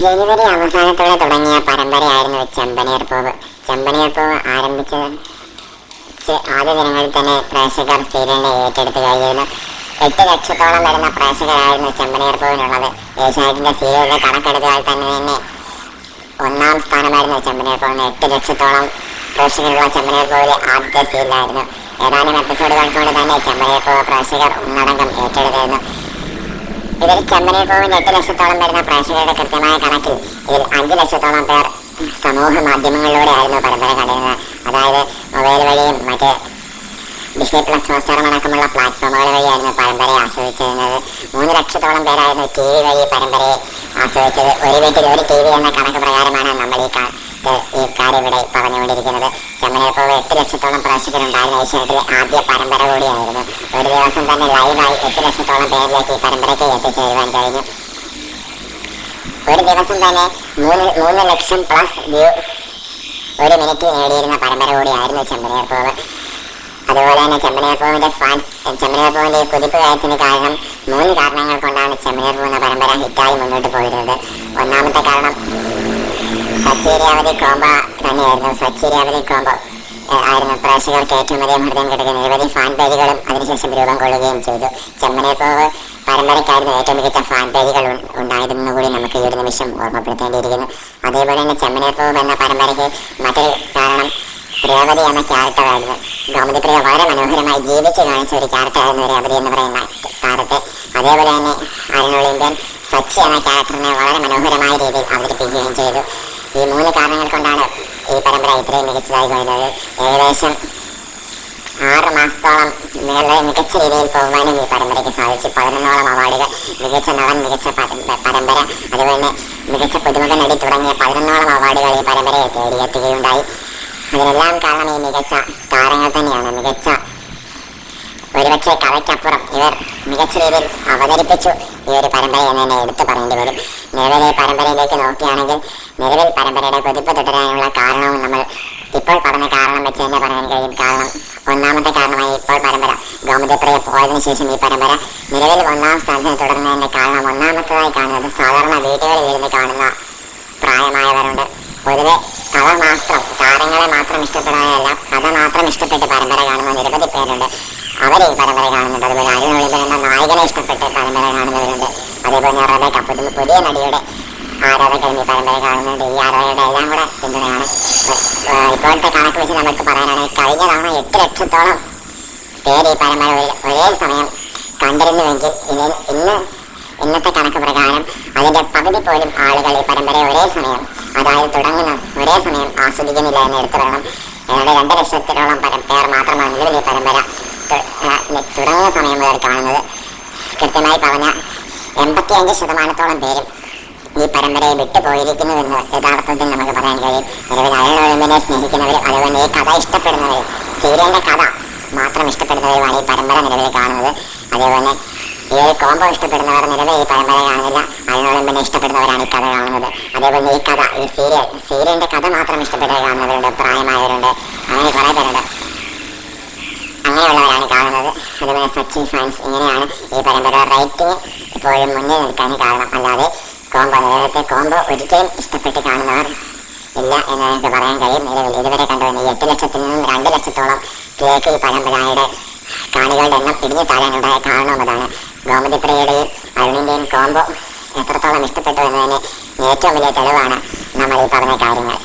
ജനുവരി അവസാനത്തോടെ തുടങ്ങിയ പരമ്പരയായിരുന്നു ചെമ്പനീർ പൂവ്. ചെമ്പനീർ പൂവ് ആരംഭിച്ചത് ആദ്യ ദിനങ്ങളിൽ തന്നെ പ്രേക്ഷകർ സീരിയലിനെ ഏറ്റെടുത്ത് കഴിഞ്ഞിരുന്നു. എട്ട് ലക്ഷത്തോളം വരുന്ന പ്രേക്ഷകരായിരുന്നു ചെമ്പനീർ പൂവിനുള്ളത്. ഏഷ്യാനെറ്റിന്റെ സീരിയലുടെ കണക്കെടുത്താൽ തന്നെ തന്നെ ഒന്നാം സ്ഥാനമായിരുന്നു ചെമ്പനീർ പൂവിന് എട്ട് ലക്ഷത്തോളം പ്രേക്ഷകരുള്ള ചെമ്പനീർ പൂവിലെ ആദ്യത്തെ സീരിയലായിരുന്നു. ഏതാനും എപ്പിസോഡുകൾ കൊണ്ട് തന്നെ ചെമ്പനീർ പൂവ് പ്രേക്ഷകർ ഒന്നടങ്കം ഏറ്റെടുത്തിരുന്നു. ഇതിൽ ചെമ്മനെ പോകുന്ന എട്ട് ലക്ഷത്തോളം വരുന്ന പ്രേക്ഷകരുടെ കൃത്യമായ കണക്കിൽ ഇതിൽ അഞ്ച് ലക്ഷത്തോളം പേർ സമൂഹ മാധ്യമങ്ങളിലൂടെ ആയിരുന്നു പരമ്പര കണ്ടിരുന്നത്. അതായത് മൊബൈൽ വഴിയും മറ്റ് ഡിസ്നി പ്ലസ് ഹോട്ട്സ്റ്റാറും അടക്കമുള്ള പ്ലാറ്റ്ഫോമുകൾ വഴിയായിരുന്നു പരമ്പരയെ ആസ്വദിച്ചിരുന്നത്. മൂന്ന് ലക്ഷത്തോളം പേരായിരുന്നു ടി വി വഴി പരമ്പരയെ ആസ്വദിച്ചത്. ഒരു വീട്ടിൽ ഒരു ടി വി എന്ന കണക്ക് പ്രകാരമാണ് നമ്മൾ ഈ ഈ കാര്യം ഇവിടെ പറഞ്ഞുകൊണ്ടിരിക്കുന്നത്. ചെമ്മനെ പോകുന്ന എട്ട് ലക്ഷത്തോളം പ്രേക്ഷകരുണ്ടായിരുന്ന ഏഷ്യാനെറ്റിലെ ആദ്യ പരമ്പര കൂടിയായിരുന്നു. ഒരു ദിവസം തന്നെ ലൈവായി എട്ട് ലക്ഷത്തോളം പേരിലേക്ക് ഈ പരമ്പരയ്ക്ക് എത്തിച്ചേരുവാൻ കഴിഞ്ഞു. ഒരു ദിവസം തന്നെ മൂന്ന് മൂന്ന് ലക്ഷം പ്ലസ് വ്യൂ ഒരു മിനിറ്റ് നേടിയിരുന്ന പരമ്പര കൂടിയായിരുന്നു ചെമ്പനീർപ്പൂവ് അതുപോലെ തന്നെ ചെമ്പനീർപ്പൂവിന്റെ ഫാൻസ് ചെമ്പനീർപ്പൂവിന്റെ ഈ കുതിപ്പ് കാര്യത്തിന് കാരണം മൂന്ന് കാരണങ്ങൾ കൊണ്ടാണ് ചെമ്പനീർപ്പൂ എന്ന പരമ്പര ഹിറ്റായി മുന്നോട്ട് പോയിരുന്നത്. ഒന്നാമത്തെ കാരണം സച്ചിരി അവധി കോമ്പ തന്നെയായിരുന്നു. സച്ചീരിയാവതി കോംബോ ഏഹ്, ആയിരുന്നു പ്രേക്ഷകർക്ക് ഏറ്റവും അധികം ഹൃദയം കിട്ടുക നിരവധി ഫാൻ പേജുകളും അതിനുശേഷം രൂപം കൊള്ളുകയും ചെയ്തു. ചെമ്മനേപ്പൂവ് പരമ്പരയ്ക്കായിരുന്നു ഏറ്റവും മികച്ച ഫാൻ പേജുകൾ ഉണ്ടായിരുന്നു കൂടി നമുക്ക് ഈ ഒരു നിമിഷം ഓർമ്മപ്പെടുത്തേണ്ടിയിരിക്കുന്നു. അതേപോലെ തന്നെ ചെമ്മനേപ്പൂവ് എന്ന പരമ്പരയ്ക്ക് മറ്റൊരു കാരണം രേവതി എന്ന ക്യാരക്ടറായിരുന്നു ഗോമതിപ്രിയ വളരെ മനോഹരമായി ജീവിച്ച് കാണിച്ച ഒരു ക്യാരക്ടറായിരുന്നു രേവതി എന്ന് പറയുന്ന താരത്തെ. അതേപോലെ തന്നെ അരുണൊളിമ്പ്യൻ സച്ചി എന്ന ക്യാരക്ടറിനെ വളരെ മനോഹരമായ രീതിയിൽ അവതരിപ്പിക്കുകയും ചെയ്തു. ഈ മൂന്ന് കാരണങ്ങൾ കൊണ്ടാണ് ഈ പരമ്പര ഇത്രയും മികച്ചതായി പോയത് ഏകദേശം ആറ് മാസത്തോളം നിങ്ങളുടെ മികച്ച രീതിയിൽ പോകുവാനും ഈ പരമ്പരയ്ക്ക് സാധിച്ചു. പതിനൊന്നോളം അവാർഡുകൾ മികച്ച നടൻ മികച്ച പര- പരമ്പര അതുപോലെ തന്നെ മികച്ച പുതുമുഖ നടി തുടങ്ങിയ പതിനൊന്നോളം അവാർഡുകൾ ഈ പരമ്പരയെ തേടിയെത്തുകയുണ്ടായി അതിനെല്ലാം കാരണം ഈ മികച്ച താരങ്ങൾ തന്നെയാണ്. മികച്ച ഒരുപക്ഷെ കഥയ്ക്കപ്പുറം ഇവർ മികച്ച രീതിയിൽ അവതരിപ്പിച്ചു ഈ ഒരു പരമ്പര എന്ന് തന്നെ എടുത്തു പറയേണ്ടി വരും. നിലവിലെ പരമ്പരയിലേക്ക് നോക്കുകയാണെങ്കിൽ നിലവിൽ പരമ്പരയുടെ കൊതിപ്പ് തുടരാനുള്ള കാരണവും നമ്മൾ ഇപ്പോൾ പറഞ്ഞ കാരണം വെച്ച് തന്നെ പറയാൻ കഴിയും. കാരണം ഒന്നാമത്തെ കാരണമായി ഇപ്പോൾ പരമ്പര. ഗോമതിപ്രിയ പോയതിനു ശേഷം ഈ പരമ്പര നിലവിൽ ഒന്നാം സ്ഥാനത്തിന് തുടരുന്നതിന്റെ കാരണം ഒന്നാമത്തേതായി കാണുന്നത് സാധാരണ വീടുകളിൽ ഇരുന്ന് കാണുന്ന പ്രായമായവരുണ്ട്. പൊതുവെ കഥ മാത്രം താരങ്ങളെ മാത്രം ഇഷ്ടപ്പെടാനല്ല കഥ മാത്രം ഇഷ്ടപ്പെട്ട് പരമ്പര കാണുന്ന നിരവധി പേരുണ്ട്. അവർ ഈ പരമ്പര കാണുന്നുണ്ട്. അതുപോലെ അരുണൊളിമ്പൻ എന്ന നായകനെ ഇഷ്ടപ്പെട്ട് പരമ്പര കാണുന്നവരുണ്ട്. അതേപോലെ റബേക്ക പുതിയ പുതിയ നടിയുടെ ആരാധകരും ഈ പരമ്പര കാണുന്നുണ്ട് ഈ ആരാധകരുടെ എല്ലാം കൂടെ പിന്തുണയാണ്. ഇപ്പോഴത്തെ കണക്ക് വെച്ച് നമുക്ക് പറയാനാണെങ്കിൽ കഴിഞ്ഞ തവണ എട്ട് ലക്ഷത്തോളം പേര് ഈ പരമ്പര ഒരേ- സമയം കണ്ടിരുന്നുവെങ്കിൽ ഇന്ന് ഇന്ന് ഇന്നത്തെ കണക്ക് പ്രകാരം അതിന്റെ പകുതി പോലും ആളുകൾ ഈ പരമ്പര ഒരേ സമയം അതായത് തുടങ്ങുന്ന ഒരേ സമയം ആസ്വദിക്കുന്നില്ല എന്ന് എടുത്തു വേണം ഏതാണ്ട് രണ്ട് ലക്ഷത്തിലോളം പരം പേർ മാത്രമാണ് നിലവിൽ ഈ പരമ്പര തുടങ്ങിയ സമയം മുതൽ കാണുന്നത്. കൃത്യമായി പറഞ്ഞ എൺപത്തിയഞ്ച് ശതമാനത്തോളം പേരും ഈ പരമ്പരയെ വിട്ടുപോയിരിക്കുന്നുവെന്ന് യഥാർത്ഥത്തിൽ നമുക്ക് പറയാൻ കഴിയും. നിലവിൽ അയൽവഴമ്പിനെ സ്നേഹിക്കുന്നവരും അതുപോലെ ഈ കഥ ഇഷ്ടപ്പെടുന്നവരും സീരിയലിന്റെ കഥ മാത്രം ഇഷ്ടപ്പെടുന്നവരുമാണ് ഈ പരമ്പര നിലവിൽ കാണുന്നത്. അതേപോലെ ഈ ഒരു കോംബോ ഇഷ്ടപ്പെടുന്നവർ നിലവിൽ ഈ പരമ്പര കാണുന്നില്ല. അയൽവഴമ്പിനെ ഇഷ്ടപ്പെടുന്നവരാണ് ഈ കഥ കാണുന്നത്. അതേപോലെ ഈ കഥ ഈ സീരിയൽ സീരിയലിന്റെ കഥ മാത്രം ഇഷ്ടപ്പെട്ടവർ കാണുന്നവരുണ്ട് പ്രായമായവരുണ്ട് അങ്ങനെ കുറേ പേരുണ്ട്. അങ്ങനെയുള്ളവരാണ് കാണുന്നത്. അതുപോലെ സച്ചിൻ ഫാൻസ് ഇങ്ങനെയാണ് ഈ പരമ്പര റേറ്റിംഗ് ഇപ്പോഴും മുന്നിൽ നിൽക്കാൻ കാരണം. അല്ലാതെ കോംബോ നേരത്തെ കോംബോ ഒരിക്കലും ഇഷ്ടപ്പെട്ട് കാണുന്നവർ ഇല്ല എന്ന് എനിക്ക് പറയാൻ കഴിയും. നിലവിൽ ഇതുവരെ കണ്ടുവന്ന ഈ എട്ട് ലക്ഷത്തിൽ നിന്നും രണ്ട് ലക്ഷത്തോളം കേക്ക് ഈ പരമ്പരയുടെ കാണികളുടെ എണ്ണം പിടിഞ്ഞു താഴാനുണ്ടായ കാരണവും അതാണ്. ഗോമതിപ്രിയയുടെയും അരുണിന്റെയും കോംബോ എത്രത്തോളം ഇഷ്ടപ്പെട്ടു എന്നതിന് ഏറ്റവും വലിയ തെളിവാണ് നമ്മൾ ഈ പറഞ്ഞ കാര്യങ്ങൾ.